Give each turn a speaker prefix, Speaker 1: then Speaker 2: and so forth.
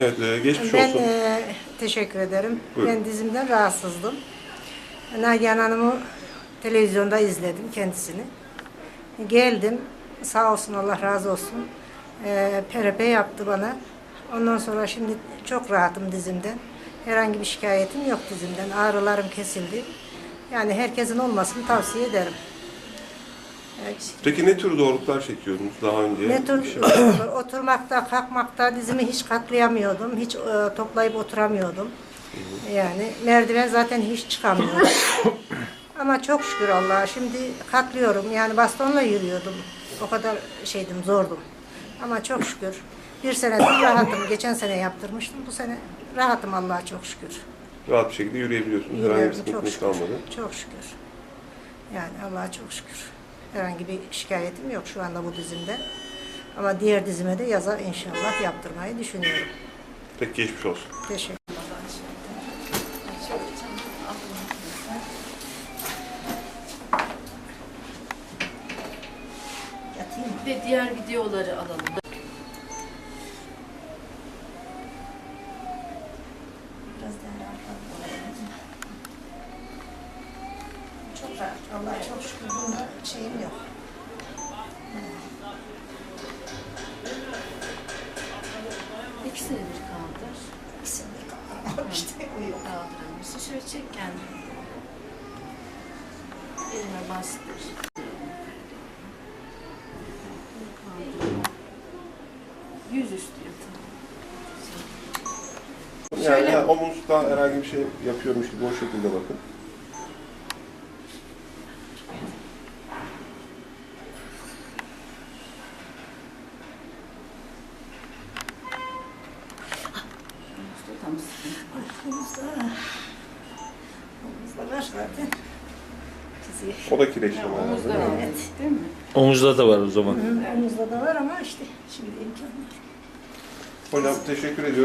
Speaker 1: Evet, e, geçmiş
Speaker 2: Ben
Speaker 1: olsun.
Speaker 2: e, teşekkür ederim.
Speaker 1: Buyurun.
Speaker 2: Ben dizimden rahatsızdım. Nagihan Hanım'ı televizyonda izledim kendisini. Geldim. Sağ olsun Allah razı olsun. E, PRP yaptı bana. Ondan sonra şimdi çok rahatım dizimden. Herhangi bir şikayetim yok dizimden. Ağrılarım kesildi. Yani herkesin olmasını tavsiye ederim.
Speaker 1: Peki ne tür zorluklar çekiyordunuz daha önce?
Speaker 2: ne tür
Speaker 1: şey-
Speaker 2: oturmakta, kalkmakta dizimi hiç katlayamıyordum. Hiç e, toplayıp oturamıyordum. Yani merdiven zaten hiç çıkamıyordum. Ama çok şükür Allah'a şimdi katlıyorum. Yani bastonla yürüyordum. O kadar şeydim, zordum. Ama çok şükür. Bir senedir rahatım. Geçen sene yaptırmıştım. Bu sene rahatım Allah'a çok şükür.
Speaker 1: Rahat bir şekilde yürüyebiliyorsunuz. Herhangi bir
Speaker 2: Yürüyorum çok
Speaker 1: sıkıntınız
Speaker 2: şükür.
Speaker 1: kalmadı.
Speaker 2: Çok şükür. Yani Allah'a çok şükür. Herhangi bir şikayetim yok şu anda bu dizimde. Ama diğer dizime de yaza inşallah yaptırmayı düşünüyorum.
Speaker 1: Peki geçmiş olsun.
Speaker 2: Teşekkür?
Speaker 3: Ve diğer videoları alalım.
Speaker 2: Biraz daha rahat rahat. Allah'a çok şükür. Bunda şeyim yok.
Speaker 3: İki senedir kaldır.
Speaker 2: İkisini kaldıramam işte. Uyuyor.
Speaker 3: Kaldıramıyorsun. Şöyle çek kendini. Elime bastır. Yüz üstü yatın.
Speaker 1: Yani
Speaker 3: Şöyle-
Speaker 1: ha, omuzda herhangi bir şey yapıyormuş gibi o şekilde bakın.
Speaker 3: Tam sıkıntı.
Speaker 2: Omuzda. Omuzda var zaten. Çiziyor.
Speaker 1: O da kireçleme.
Speaker 3: Omuzda
Speaker 1: herhalde,
Speaker 3: var.
Speaker 1: değil mi?
Speaker 3: Değil mi?
Speaker 4: Omuzda da var o zaman.
Speaker 2: Hı, Omuzda da var ama işte şimdi imkan yok.
Speaker 1: Hocam teşekkür ediyorum.